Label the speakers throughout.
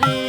Speaker 1: Daddy.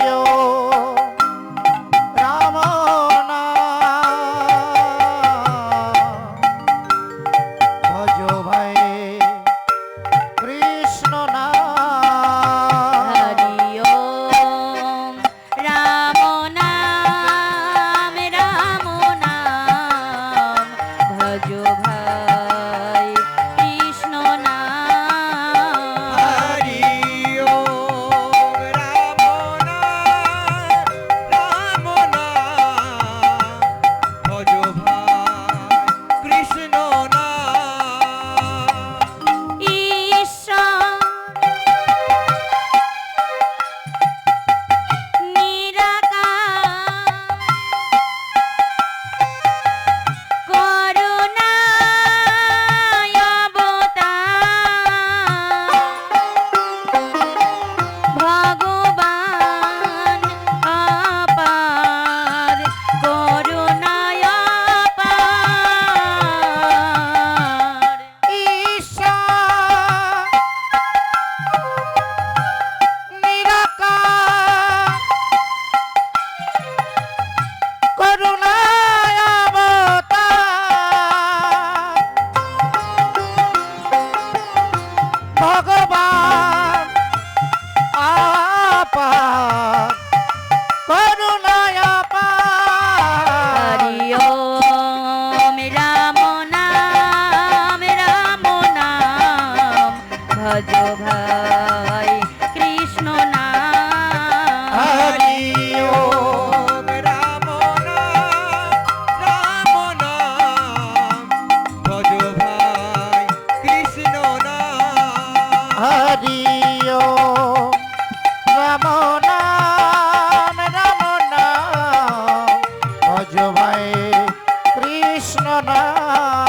Speaker 1: Krishna না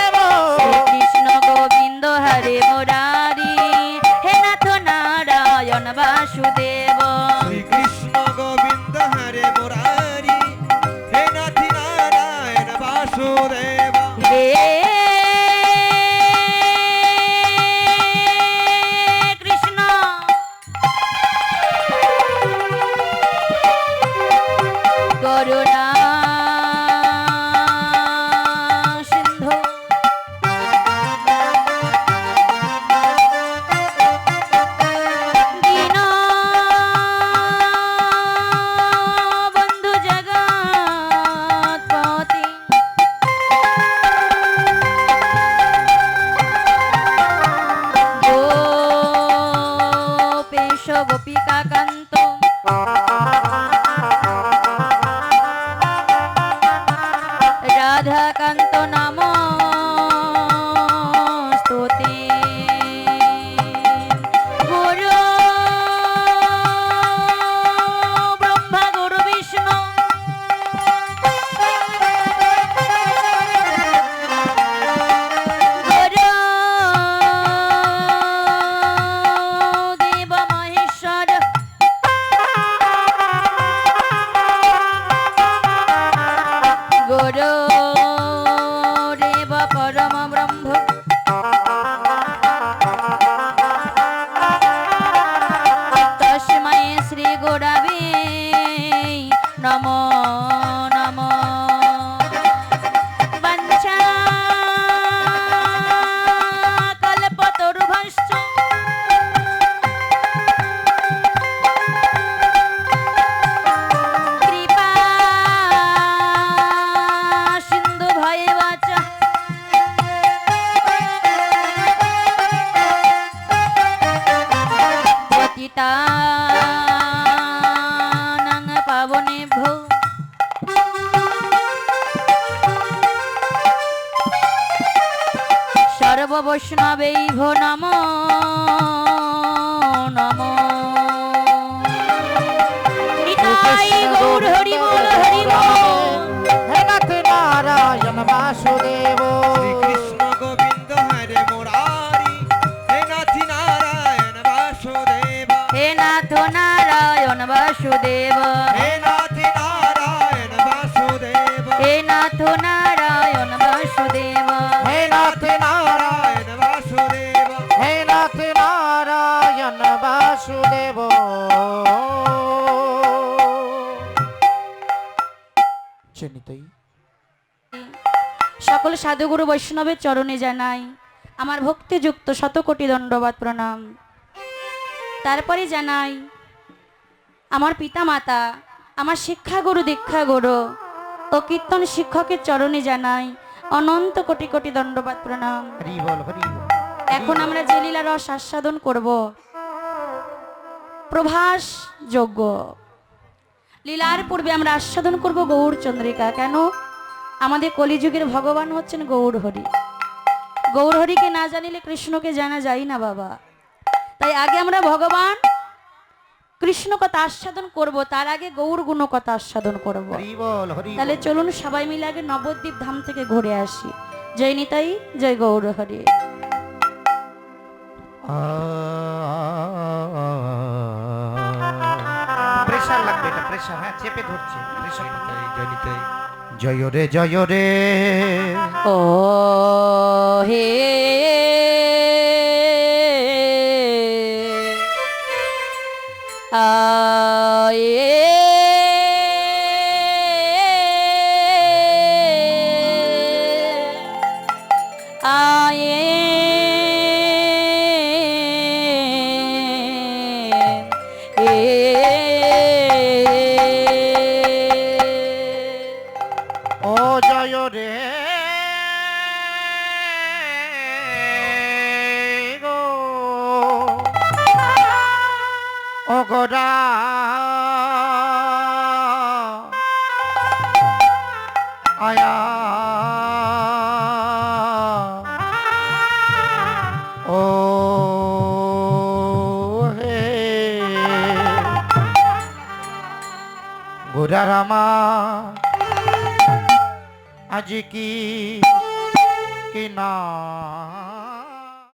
Speaker 1: কান্ত পতিতানাং পাবনেভ্যো সর্ববৈষ্ণবৈভ নমো নমো। নিতাই গৌর হরি বল হরি বল
Speaker 2: নারায়ণ বাসুদেব।
Speaker 3: হে নাথ নারায়ণ
Speaker 1: নারায়ণ বাসুদেব।
Speaker 3: হে নাথ নারায়ণ বাসুদেব।
Speaker 2: চিনিতই
Speaker 1: সকল সাধুগুরু বৈষ্ণবের চরণে জানাই আমার ভক্তিযুক্ত শতকোটি দণ্ডবাদ প্রণাম। তারপরে জানাই আমার পিতা মাতা আমার শিক্ষাগুরু দীক্ষাগুরু ও কীর্তন শিক্ষকের চরণে জানাই অনন্ত কোটি কোটি দণ্ডবাদ প্রণাম। এখন আমরা যে লীলা রস আস্বাদন করব। প্রভাস যোগ্য লীলার পূর্বে আমরা আস্বাদন করব গৌর চন্দ্রিকা। কেন? আমাদের কলিযুগের ভগবান হচ্ছেন গৌর হরি। গৌর হরিকে না জানিলে কৃষ্ণকে জানা যায় না বাবা। তাই আগে আমরা ভগবান কৃষ্ণ কথা আস্বাদন করব তার আগে গৌর গুণ কথা আস্বাদন করব। তাহলে চলুন সবাই মিলে আগে নবদ্বীপ ধাম থেকে ঘুরে আসি। জয় নিতাই জয় গৌর হরি।
Speaker 2: লাগবে এটা হ্যাঁ চেপে ধরছে প্রেসার
Speaker 3: জয় জনিতাই
Speaker 2: জয় রে জয় রে।
Speaker 1: ও হে
Speaker 2: ও জয় রে। গো। ও গোরা আয়া। ও হে। গোরা রামা। আজ কি না